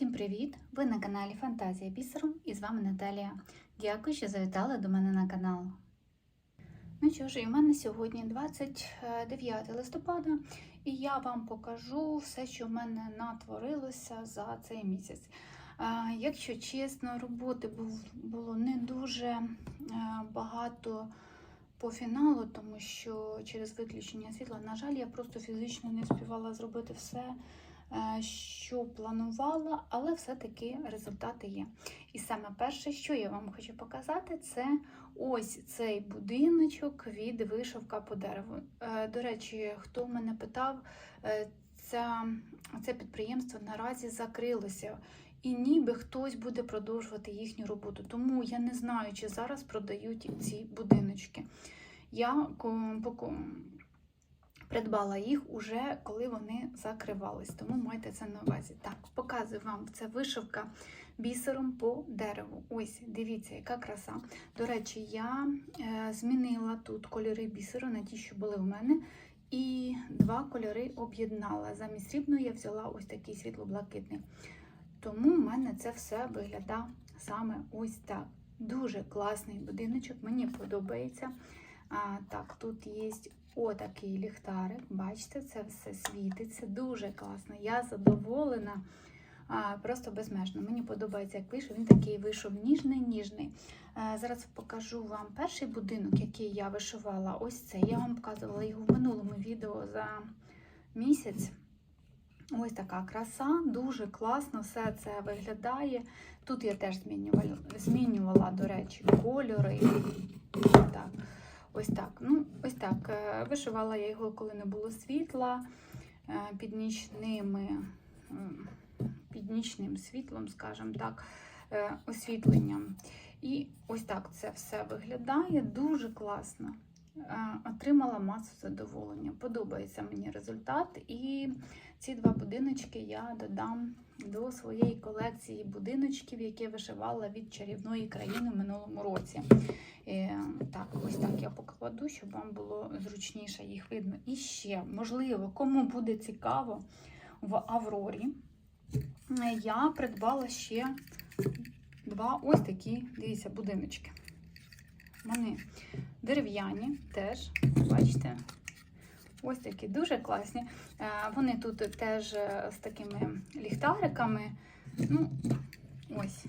Всім привіт! Ви на каналі Фантазія Бісером і з вами Наталія. Дякую, що завітали до мене на канал. Ну що ж, і в мене сьогодні 29 листопада, і я вам покажу все, що в мене натворилося за цей місяць. Е, Якщо чесно, роботи було не дуже е, багато по фіналу, тому що через виключення світла, на жаль, я просто фізично не встигала зробити все, що планувала, але все-таки результати є. І саме перше, що я вам хочу показати, це ось цей будиночок від вишивка по дереву. Е, До речі, хто мене питав, е, ця, це підприємство наразі закрилося. І ніби хтось буде продовжувати їхню роботу. Тому я не знаю, чи зараз продають ці будиночки. Я придбала їх уже коли вони закривались, тому майте це на увазі. Так, показую вам це вишивка бісером по дереву. Ось, дивіться, яка краса. До речі, я е, змінила тут кольори бісеру на ті, що були в мене. І два кольори об'єднала. Замість срібної я взяла ось такий світло-блакитний. Тому в мене це все виглядає саме ось так. Дуже класний будиночок, мені подобається. А, так, тут є отакий ліхтарик. Бачите, це все світиться. Дуже класно. Я задоволена. А, просто безмежно. Мені подобається, як вийшов. Він такий вийшов ніжний-ніжний. Е, Зараз покажу вам перший будинок, який я вишивала. Ось це. Я вам показувала його в минулому відео за місяць. Ось така краса, дуже класно все це виглядає. Тут я теж змінювала, змінювала до речі, кольори. Так, ось так. Ну, ось так. е, Вишивала я його, коли не було світла, е, під нічними, під нічним світлом, скажімо так, е, освітленням. І ось так це все виглядає дуже класно. Отримала масу задоволення. Подобається мені результат. І ці два будиночки я додам до своєї колекції будиночків, які вишивала від чарівної країни в минулому році. Так, ось так я покладу, щоб вам було зручніше їх видно. І ще, можливо, кому буде цікаво, в Аврорі е, я придбала ще два ось такі, дивіться, будиночки. Вони дерев'яні теж, бачите, ось такі дуже класні. Е, Вони тут теж е, з такими ліхтариками. Ну, ось.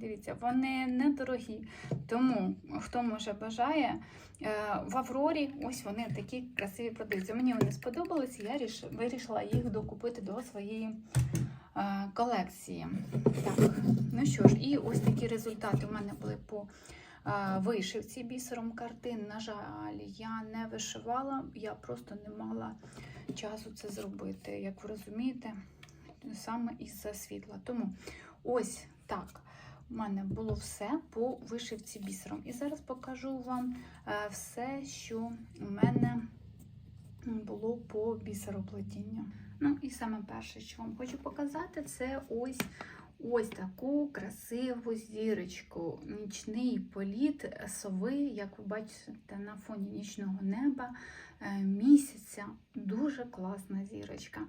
Дивіться, вони недорогі. Тому, хто може бажає, е, в Аврорі ось вони такі красиві продаються. Мені вони сподобалися, я вирішила їх докупити до своєї е, колекції. Так, ну що ж, і ось такі результати у мене були по е, вишивці бісером картин. На жаль, я не вишивала, я просто не мала часу це зробити. Як ви розумієте, саме із-за світла. Тому ось так. У мене було все по вишивці бісером. І зараз покажу вам е, все, що у мене було по бісероплетінню. Ну і саме перше, що вам хочу показати, це ось ось таку красиву зірочку. Нічний політ сови, як ви бачите, на фоні нічного неба, е, місяця. Дуже класна зірочка.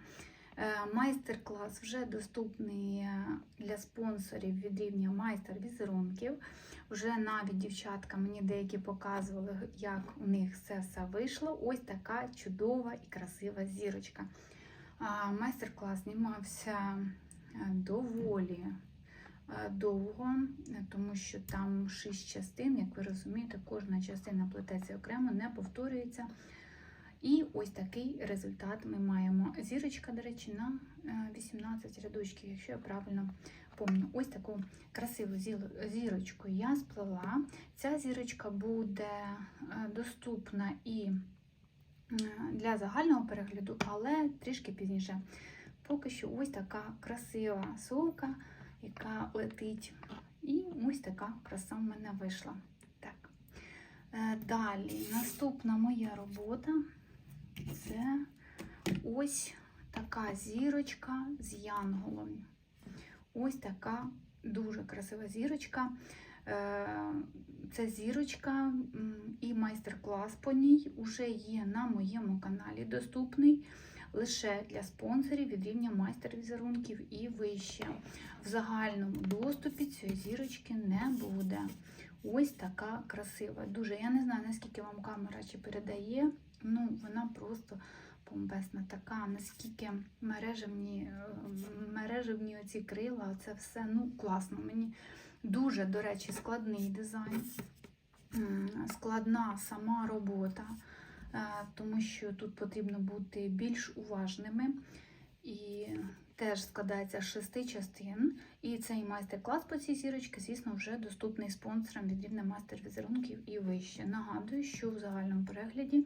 Е, Майстер-клас вже доступний е, для спонсорів від рівня майстер візерунків. Вже навіть дівчатка мені деякі показували, як у них це все вийшло. Ось така чудова і красива зірочка. Майстер-клас знімався е, доволі довго, тому що там шість частин, як ви розумієте, кожна частина плететься окремо, не повторюється. І ось такий результат ми маємо. Зірочка, до речі, на е, 18 рядочків, якщо я правильно пам'ятаю. Ось таку красиву зірочку я сплела. Ця зірочка буде е, доступна і е, для загального перегляду, але трішки пізніше. Поки що ось така красива сумка, яка летить. І ось така краса в мене вийшла. Так. Е, Далі, наступна моя робота це ось така зірочка з янголом. Ось така дуже красива зірочка. Е, Це зірочка і майстер-клас по ній вже є на моєму каналі доступний. лише для спонсорів від рівня майстер візерунків і вище. В загальному доступі цієї зірочки не буде. Ось така красива. Дуже. Я не знаю, наскільки вам камера чи передає. Ну, вона просто бомбесна така, наскільки мережевні, е, мережевні оці крила, це все ну, класно. Мені дуже, до речі, складний дизайн, складна сама робота, е, тому що тут потрібно бути більш уважними. І теж складається з шести частин. І цей майстер-клас по цій зірочці, звісно, вже доступний спонсорам від рівня майстер візерунків і вище. Нагадую, що в загальному перегляді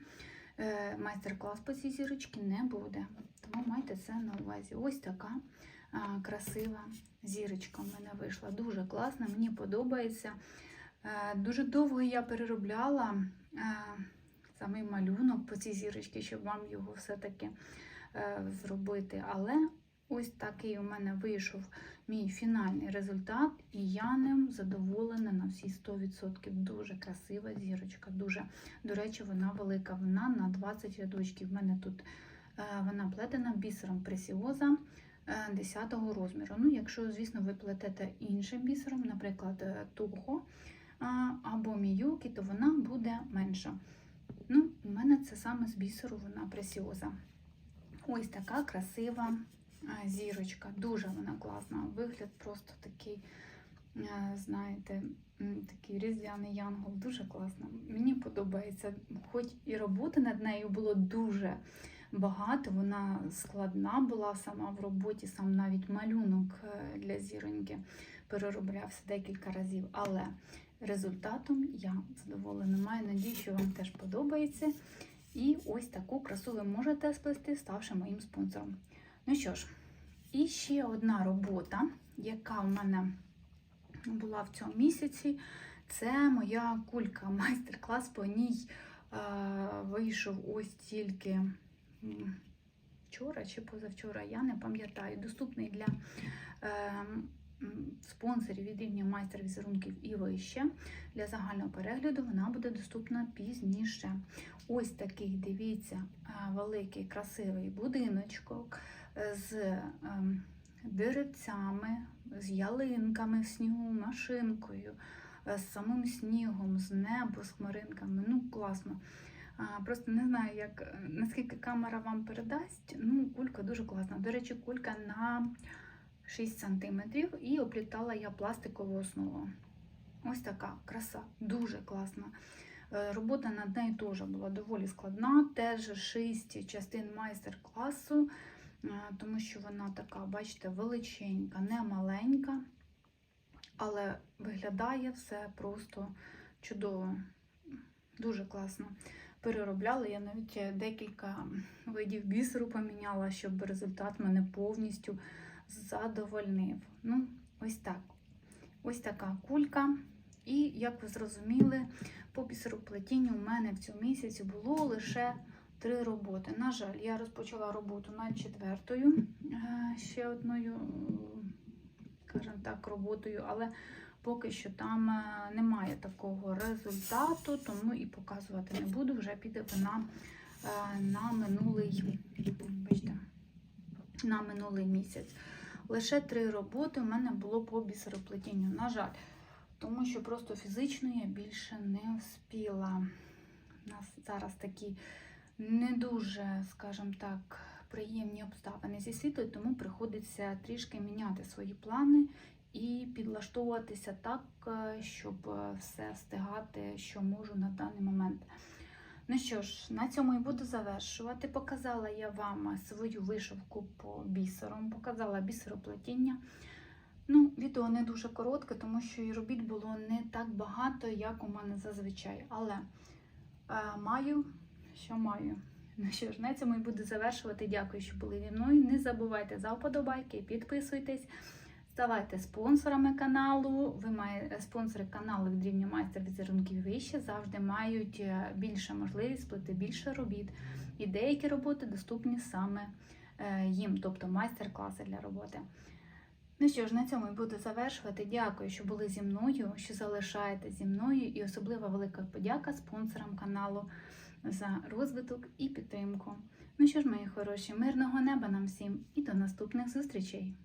майстер-клас по цій зірочці не буде. Тому майте це на увазі. Ось така красива зірочка в мене вийшла. Дуже класна, мені подобається. Е, Дуже довго я переробляла е, самий малюнок по цій зірочці, щоб вам його все-таки е, зробити. Але ось такий у мене вийшов мій фінальний результат, і я ним задоволена на всі 100%. Дуже красива зірочка. Дуже, до речі, вона велика. Вона на 20 рядочків. В мене тут е, вона плетена бісером пресіоза. 10-го розміру. Ну, якщо, звісно, ви плетете іншим бісером, наприклад, е, Тухо або Міюкі, то вона буде менша. Ну, у мене це саме з бісеру вона пресіоза. Ось така красива зірочка. Дуже вона класна. Вигляд просто такий, е, знаєте, такий різдвяний янгол. Дуже класно. Мені подобається. Хоч і роботи над нею було дуже багато, вона складна була сама в роботі, сам навіть малюнок е, для зіроньки перероблявся декілька разів. Але результатом я задоволена. Маю надію, що вам теж подобається. І ось таку красу ви можете сплести, ставши моїм спонсором. Ну що ж, і ще одна робота, яка в мене була в цьому місяці, це моя кулька, майстер-клас по ній е, вийшов ось тільки вчора чи позавчора, я не пам'ятаю. Доступний для е, спонсорів від рівня майстер візерунків і вище. Для загального перегляду вона буде доступна пізніше. Ось такий, дивіться, е, великий красивий будиночок з ем, деревцями, з ялинками в снігу, машинкою, е, з самим снігом, з небо, з хмаринками. Ну, класно. Просто не знаю, як, е, наскільки камера вам передасть. Ну, кулька дуже класна. До речі, кулька на 6 см і оплітала я пластикову основу. Ось така краса, дуже класна. Е, Робота над нею теж була доволі складна, теж 6 частин майстер-класу, тому що вона така, бачите, величенька, не маленька, але виглядає все просто чудово, дуже класно. Переробляла я навіть декілька видів бісеру поміняла, щоб результат мене повністю задовольнив. Ну, ось так. Ось така кулька. І, як ви зрозуміли, по бісероплетінню у мене в цьому місяці було лише три роботи. На жаль, я розпочала роботу над четвертою, е, ще одною, скажімо так, роботою, але поки що там е, немає такого результату, тому і показувати не буду. Вже піде вона е, на минулий, бачите, на минулий місяць. Лише три роботи у мене було по бісероплетінню. На жаль, тому що просто фізично я більше не вспіла. У нас зараз такі не дуже, скажімо так, приємні обставини зі світлою, тому приходиться трішки міняти свої плани і підлаштовуватися так, е, щоб е, все встигати, що можу на даний момент. Ну що ж, на цьому і буду завершувати. Показала я вам свою вишивку по бісерам, показала бісероплетіння. Ну, відео не дуже коротке, тому що і робіт було не так багато, як у мене зазвичай. Але е, маю, що маю. Ну що ж, на цьому і буду завершувати. Дякую, що були зі мною. Не забувайте за вподобайки, підписуйтесь, ставайте спонсорами каналу. Ви маєте спонсори каналу від рівня майстер візерунків вище завжди мають е, більше можливість сплити більше робіт. І деякі роботи доступні саме е, їм, тобто майстер-класи для роботи. Ну що ж, на цьому і буду завершувати. Дякую, що були зі мною, що залишаєте зі мною, і особливо велика подяка спонсорам каналу за розвиток і підтримку. Ну що ж, мої хороші, мирного неба нам всім і до наступних зустрічей!